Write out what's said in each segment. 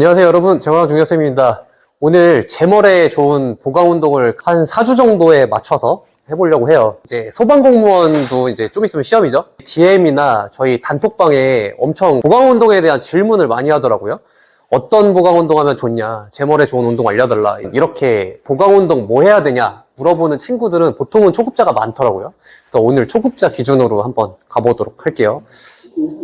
안녕하세요 여러분. 정강 중교쌤입니다. 오늘 제멀에 좋은 보강 운동을 한 4주 정도에 맞춰서 해보려고 해요. 이제 소방공무원도 이제 좀 있으면 시험이죠. DM이나 저희 단톡방에 엄청 보강 운동에 대한 질문을 많이 하더라고요. 어떤 보강 운동 하면 좋냐 제멀에 좋은 운동 알려달라 이렇게 보강 운동 뭐 해야 되냐 물어보는 친구들은 보통은 초급자가 많더라고요. 그래서 오늘 초급자 기준으로 한번 가보도록 할게요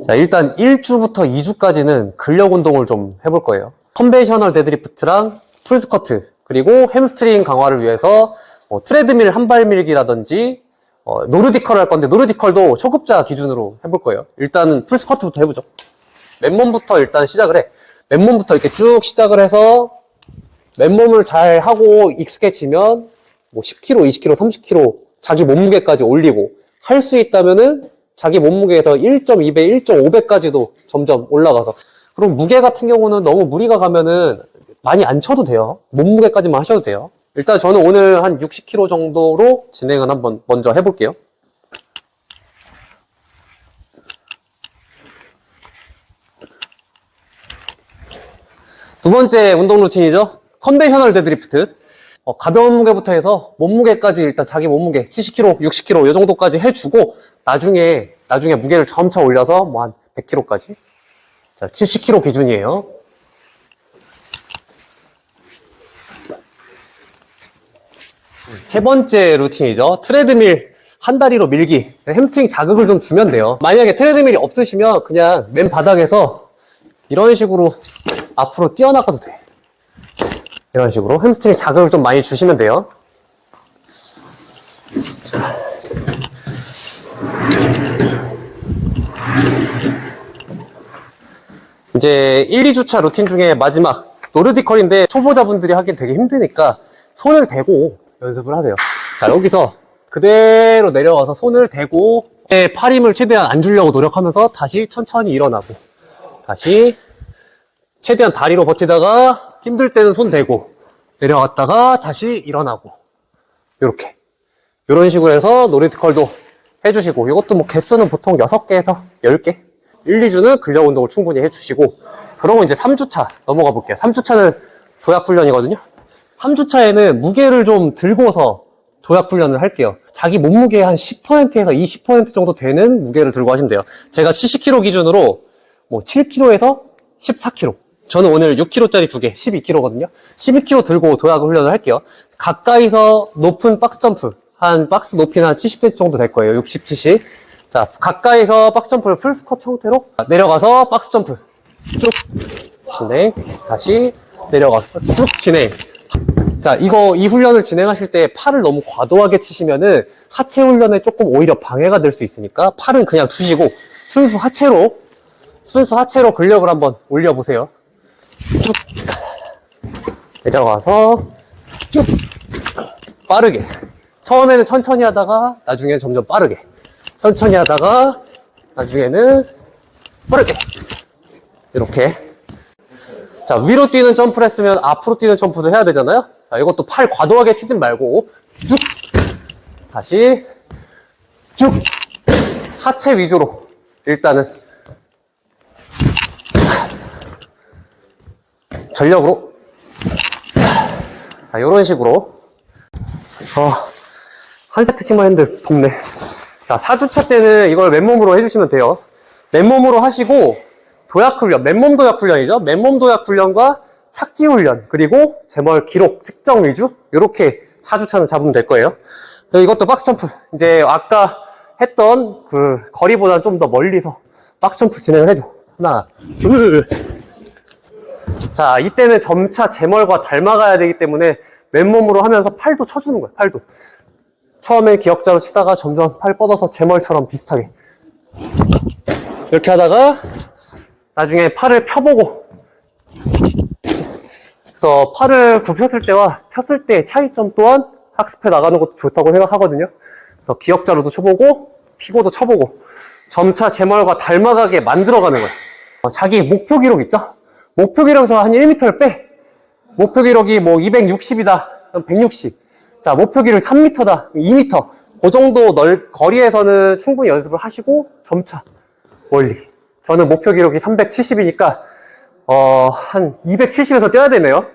자, 일단 1주부터 2주까지는 근력 운동을 좀 해볼 거예요. 컨벤셔널 데드리프트랑 풀스커트, 그리고 햄스트링 강화를 위해서 어, 트레드밀 한발 밀기라든지 어, 노르디컬 할 건데 노르디컬도 초급자 기준으로 해볼 거예요. 일단은 풀스커트부터 해보죠. 맨몸부터 일단 시작을 해. 맨몸부터 이렇게 쭉 시작을 해서 맨몸을 잘 하고 익숙해지면 뭐 10kg, 20kg, 30kg 자기 몸무게까지 올리고 할 수 있다면은 자기 몸무게에서 1.2배, 1.5배까지도 점점 올라가서 그럼 무게 같은 경우는 너무 무리가 가면은 많이 안 쳐도 돼요. 몸무게까지만 하셔도 돼요. 일단 저는 오늘 한 60kg 정도로 진행을 한번 먼저 해볼게요. 두 번째 운동 루틴이죠. 컨벤셔널 데드리프트. 어, 가벼운 무게부터 해서 몸무게까지 일단 자기 몸무게 70kg, 60kg 이 정도까지 해주고 나중에 나중에 무게를 점차 올려서 뭐 한 100kg까지. 자, 70kg 기준이에요. 세 번째 루틴이죠. 트레드밀 한 다리로 밀기. 햄스트링 자극을 좀 주면 돼요. 만약에 트레드밀이 없으시면 그냥 맨 바닥에서 이런 식으로 앞으로 뛰어나가도 돼. 이런 식으로 햄스트링 자극을 좀 많이 주시면 돼요. 이제 1, 2주차 루틴 중에 마지막 노르디컬인데 초보자분들이 하긴 되게 힘드니까 손을 대고 연습을 하세요. 자, 여기서 그대로 내려와서 손을 대고 내팔 힘을 최대한 안 주려고 노력하면서 다시 천천히 일어나고 다시 최대한 다리로 버티다가 힘들 때는 손 대고 내려갔다가 다시 일어나고. 이렇게. 이런 식으로 해서 노리티컬도 해주시고 이것도 뭐 개수는 보통 6개에서 10개? 1, 2주는 근력 운동을 충분히 해주시고. 그러고 이제 3주차 넘어가 볼게요. 3주차는 도약 훈련이거든요. 3주차에는 무게를 좀 들고서 도약 훈련을 할게요. 자기 몸무게의 한 10%에서 20% 정도 되는 무게를 들고 하시면 돼요. 제가 70kg 기준으로 뭐 7kg에서 14kg 저는 오늘 6kg짜리 두 개, 12kg거든요. 12kg 들고 도약 훈련을 할게요. 가까이서 높은 박스 점프, 한 박스 높이는 한 70cm 정도 될 거예요. 60, 70. 자, 가까이서 박스 점프를 풀 스쿼트 형태로 내려가서 박스 점프 쭉 진행, 다시 내려가서 쭉 진행. 자, 이거 이 훈련을 진행하실 때 팔을 너무 과도하게 치시면은 하체 훈련에 조금 오히려 방해가 될 수 있으니까 팔은 그냥 두시고 순수 하체로 순수 하체로 근력을 한번 올려보세요. 쭉 내려가서 쭉. 빠르게. 처음에는 천천히 하다가 나중에는 점점 빠르게. 천천히 하다가 나중에는 빠르게. 이렇게. 자 위로 뛰는 점프를 했으면 앞으로 뛰는 점프도 해야 되잖아요? 자 이것도 팔 과도하게 치진 말고. 쭉. 다시. 쭉. 하체 위주로. 일단은 전력으로. 자 이런 식으로. 어, 한 세트씩만 했는데 덥네. 자 4주차 때는 이걸 맨몸으로 해주시면 돼요. 맨몸으로 하시고 도약 훈련 맨몸 도약 훈련이죠? 맨몸 도약 훈련과 착지 훈련 그리고 제멀 기록 측정 위주? 이렇게 4주차는 잡으면 될 거예요. 이것도 박스 점프. 이제 아까 했던 그 거리보다는 좀 더 멀리서 박스 점프 진행을 해줘. 하나 둘 자, 이때는 점차 제멀과 닮아가야 되기 때문에 맨몸으로 하면서 팔도 쳐주는 거예요, 팔도. 처음에 기역자로 치다가 점점 팔 뻗어서 제멀처럼 비슷하게. 이렇게 하다가 나중에 팔을 펴보고. 그래서 팔을 굽혔을 때와 폈을 때의 차이점 또한 학습해 나가는 것도 좋다고 생각하거든요. 그래서 기역자로도 쳐보고, 피고도 쳐보고, 점차 제멀과 닮아가게 만들어가는 거예요. 어, 자기 목표 기록 있죠? 목표 기록에서 한 1m를 빼. 목표 기록이 뭐 260이다. 그럼 160. 자, 목표 기록 3m다. 2m. 그 정도 넓, 거리에서는 충분히 연습을 하시고 점차 멀리. 저는 목표 기록이 370이니까 어, 한 270에서 뛰어야 되네요.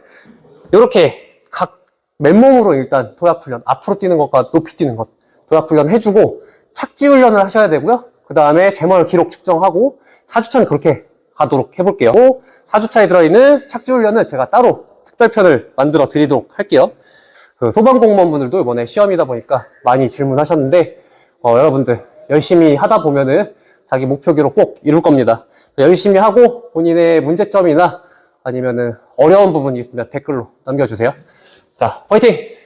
이렇게 각 맨몸으로 일단 도약 훈련, 앞으로 뛰는 것과 높이 뛰는 것, 도약 훈련 해주고 착지 훈련을 하셔야 되고요. 그 다음에 제멀 기록 측정하고 4주차는 그렇게 가도록 해볼게요. 4주차에 들어있는 착지 훈련은 제가 따로 특별편을 만들어 드리도록 할게요. 그 소방공무원분들도 이번에 시험이다 보니까 많이 질문하셨는데 어, 여러분들 열심히 하다 보면은 자기 목표 기록 꼭 이룰 겁니다. 열심히 하고 본인의 문제점이나 아니면은 어려운 부분이 있으면 댓글로 남겨주세요. 자, 화이팅!